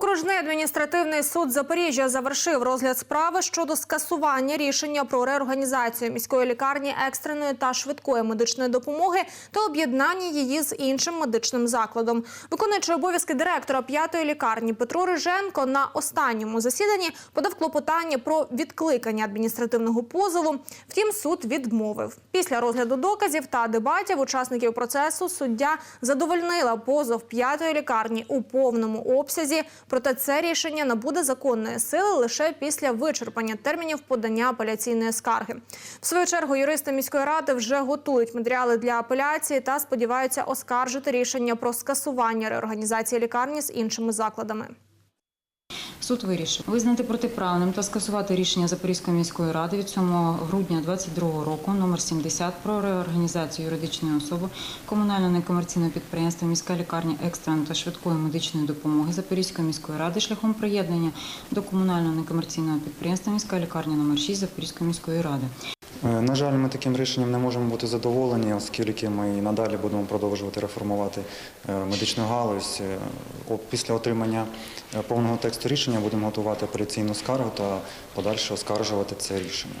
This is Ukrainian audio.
округу. Окружний адміністративний суд Запоріжжя завершив розгляд справи щодо скасування рішення про реорганізацію міської лікарні екстреної та швидкої медичної допомоги та об'єднання її з іншим медичним закладом. Виконуючий обов'язки директора п'ятої лікарні Петро Риженко на останньому засіданні подав клопотання про відкликання адміністративного позову. Втім, суд відмовив. Після розгляду доказів та дебатів учасників процесу суддя задовольнила позов п'ятої лікарні у повному обсязі. Проте це рішення набуде законної сили лише після вичерпання термінів подання апеляційної скарги. В свою чергу юристи міської ради вже готують матеріали для апеляції та сподіваються оскаржити рішення про скасування реорганізації лікарні з іншими закладами. Суд вирішив визнати протиправним та скасувати рішення Запорізької міської ради від 7 грудня 2022 року номер 70 про реорганізацію юридичної особи комунального некомерційного підприємства міська лікарня екстреної та швидкої медичної допомоги Запорізької міської ради шляхом приєднання до комунального некомерційного підприємства міська лікарня номер 6 Запорізької міської ради. Е, На жаль, ми таким рішенням не можемо бути задоволені, оскільки ми і надалі будемо продовжувати реформувати е, медичну галузь. Е, Після отримання повного тексту рішення будемо готувати апеляційну скаргу та подальше оскаржувати це рішення.